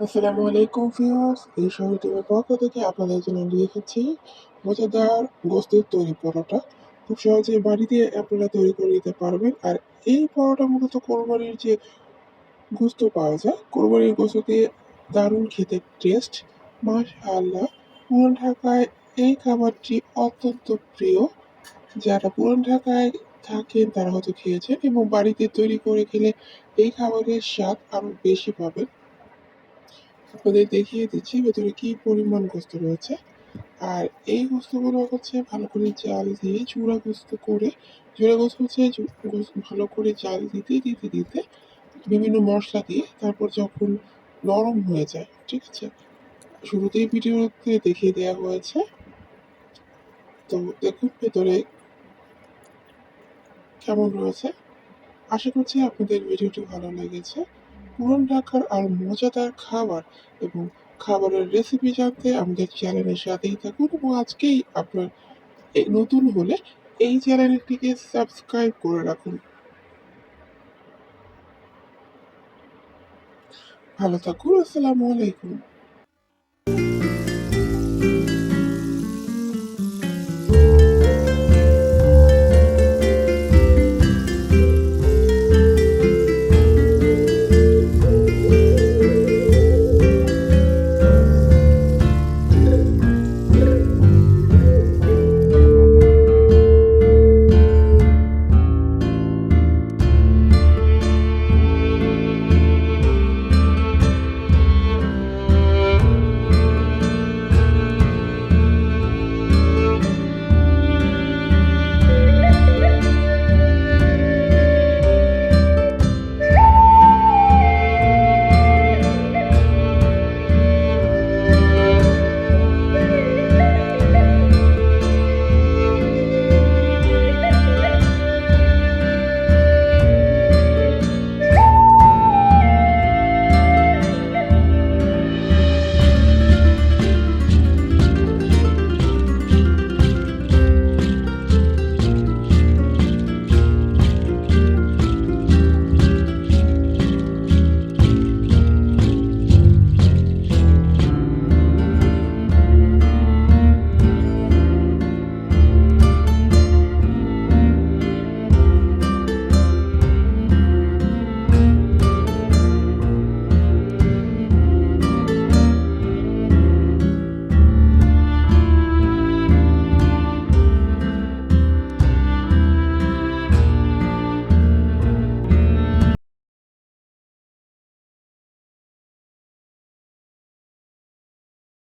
আসসালামু আলাইকুম ফিয়ার্স এই শহরটির পক্ষ থেকে আপনাদের জন্য নিয়ে এসেছি মজাদার গোস্তের তৈরি পরোটা। খুব সহজে বাড়িতে আপনারা তৈরি করে নিতে পারবেন। আর এই পরোটা মূলত কোরবানির যে গোস্ত পাওয়া যায়, কোরবানির গোস্ত দারুণ খেতে টেস্ট মাশাআল্লাহ। পুরান ঢাকায় এই খাবারটি অত্যন্ত প্রিয়। যারা পুরান ঢাকায় থাকেন, তারা হয়তো খেয়েছেন এবং বাড়িতে তৈরি করে খেলে এই খাবারের স্বাদ আরও বেশি পাবেন। আপনাদের দেখিয়ে দিচ্ছি ভেতরে কি পরিমাণ গোস্ত রয়েছে। আর এই গোস্তগুলো হচ্ছে ভালো করে জাল দিয়ে চূড়া গোস্ত করে, চূড়া গোস্ত হচ্ছে ভালো করে জাল দিতে দিতে দিতে বিভিন্ন মশলা দিয়ে তারপর যখন নরম হয়ে যায়, ঠিক আছে? শুরুতেই ভিডিওতে দেখিয়ে দেওয়া হয়েছে। তো দেখুন ভেতরে কেমন রয়েছে। আশা করছি আপনাদের ভিডিওটি ভালো লেগেছে। পুরান রাখার আর মজাদার খাবার এবং খাবারের রেসিপি জানতে আমাদের চ্যানেলের সাথেই থাকুন এবং আজকেই আপনার নতুন হলে এই চ্যানেলটিকে সাবস্ক্রাইব করে রাখুন। ভালো থাকুন, আসসালামু আলাইকুম।